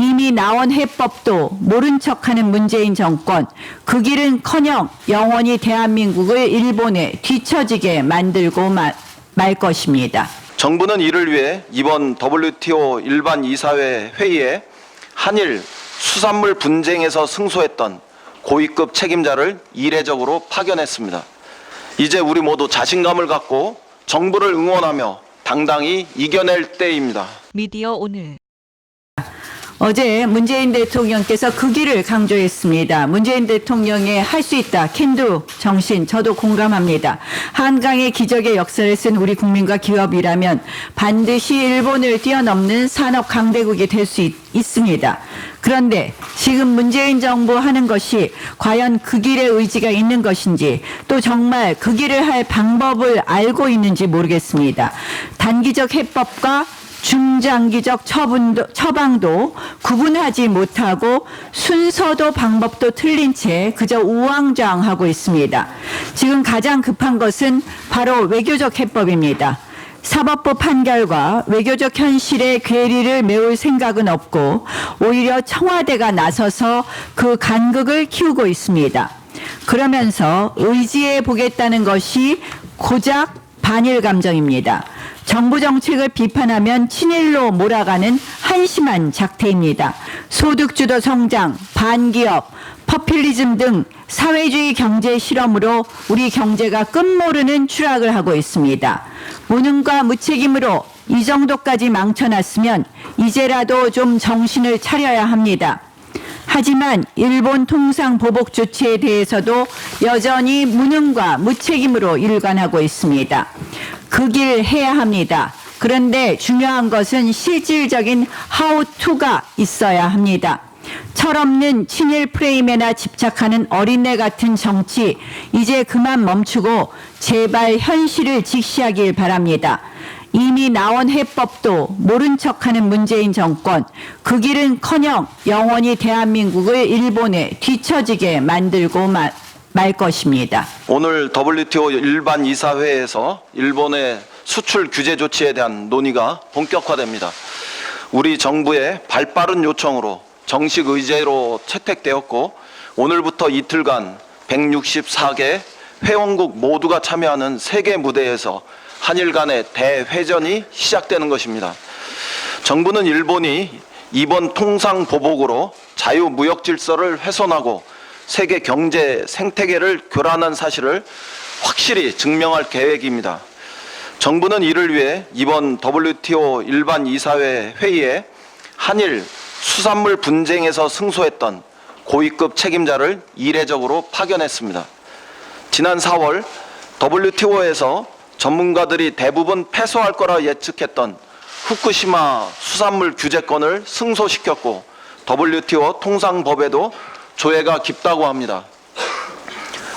이미 나온 해법도 모른 척하는 문재인 정권 그 길은커녕 영원히 대한민국을 일본에 뒤처지게 만들고 마- 말 것입니다. 정부는 이를 위해 이번 WTO 일반 이사회 회의에 한일 수산물 분쟁에서 승소했던 고위급 책임자를 이례적으로 파견했습니다. 이제 우리 모두 자신감을 갖고 정부를 응원하며 당당히 이겨낼 때입니다. 미디어 오늘 어제 문재인 대통령께서 그 길을 강조했습니다. 문재인 대통령의 할 수 있다, 캔두 정신, 저도 공감합니다. 한강의 기적의 역사를 쓴 우리 국민과 기업이라면 반드시 일본을 뛰어넘는 산업 강대국이 될 수 있습니다. 그런데 지금 문재인 정부 하는 것이 과연 그 길의 의지가 있는 것인지 또 정말 그 길을 할 방법을 알고 있는지 모르겠습니다. 단기적 해법과 중장기적 처분도, 처방도 구분하지 못하고 순서도 방법도 틀린 채 그저 우왕좌왕하고 있습니다. 지금 가장 급한 것은 바로 외교적 해법입니다. 사법부 판결과 외교적 현실의 괴리를 메울 생각은 없고 오히려 청와대가 나서서 그 간극을 키우고 있습니다. 그러면서 의지해 보겠다는 것이 고작 반일 감정입니다. 정부 정책을 비판하면 친일로 몰아가는 한심한 작태입니다. 소득주도 성장, 반기업, 퍼퓰리즘 등 사회주의 경제 실험으로 우리 경제가 끝모르는 추락을 하고 있습니다. 무능과 무책임으로 이 정도까지 망쳐놨으면 이제라도 좀 정신을 차려야 합니다. 하지만 일본 통상 보복 조치에 대해서도 여전히 무능과 무책임으로 일관하고 있습니다. 그길 해야 합니다. 그런데 중요한 것은 실질적인 하우투가 있어야 합니다. 철없는 친일 프레임에나 집착하는 어린애 같은 정치 이제 그만 멈추고 제발 현실을 직시하길 바랍니다. 이미 나온 해법도 모른 척하는 문재인 정권 그 길은커녕 영원히 대한민국을 일본에 뒤처지게 만들고 마- 말 것입니다. 오늘 WTO 일반 이사회에서 일본의 수출 규제 조치에 대한 논의가 본격화됩니다. 우리 정부의 발빠른 요청으로 정식 의제로 채택되었고 오늘부터 이틀간 164개 회원국 모두가 참여하는 세계 무대에서 한일 간의 대회전이 시작되는 것입니다. 정부는 일본이 이번 통상 보복으로 자유 무역 질서를 훼손하고 세계 경제 생태계를 교란한 사실을 확실히 증명할 계획입니다. 정부는 이를 위해 이번 WTO 일반 이사회 회의에 한일 수산물 분쟁에서 승소했던 고위급 책임자를 이례적으로 파견했습니다. 지난 4월 WTO에서 전문가들이 대부분 패소할 거라 예측했던 후쿠시마 수산물 규제권을 승소시켰고 WTO 통상법에도 조회가 깊다고 합니다.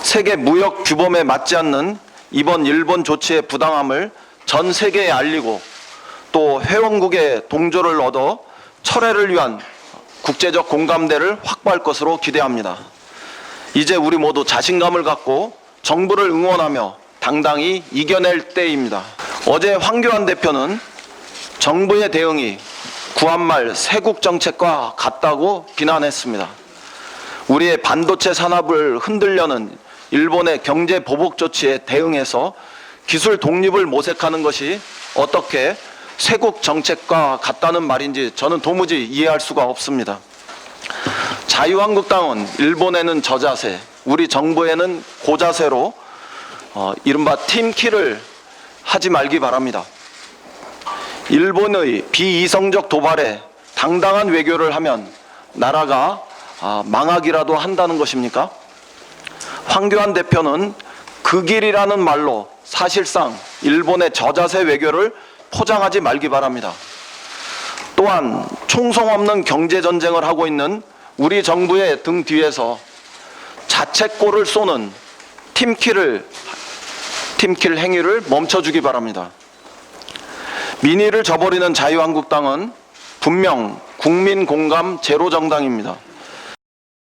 세계 무역 규범에 맞지 않는 이번 일본 조치의 부당함을 전 세계에 알리고 또 회원국의 동조를 얻어 철회를 위한 국제적 공감대를 확보할 것으로 기대합니다. 이제 우리 모두 자신감을 갖고 정부를 응원하며 당당히 이겨낼 때입니다. 어제 황교안 대표는 정부의 대응이 구한말 세국 정책과 같다고 비난했습니다. 우리의 반도체 산업을 흔들려는 일본의 경제 보복 조치에 대응해서 기술 독립을 모색하는 것이 어떻게 세국 정책과 같다는 말인지 저는 도무지 이해할 수가 없습니다. 자유한국당은 일본에는 저자세, 우리 정부에는 고자세로 어, 이른바 팀키를 하지 말기 바랍니다. 일본의 비이성적 도발에 당당한 외교를 하면 나라가 아, 망하기라도 한다는 것입니까? 황교안 대표는 그 길이라는 말로 사실상 일본의 저자세 외교를 포장하지 말기 바랍니다. 또한 총성 없는 경제 전쟁을 하고 있는 우리 정부의 등 뒤에서 자책골을 쏘는 팀킬을 팀킬 행위를 멈춰주기 바랍니다. 민의를 저버리는 자유한국당은 분명 국민 공감 제로 정당입니다.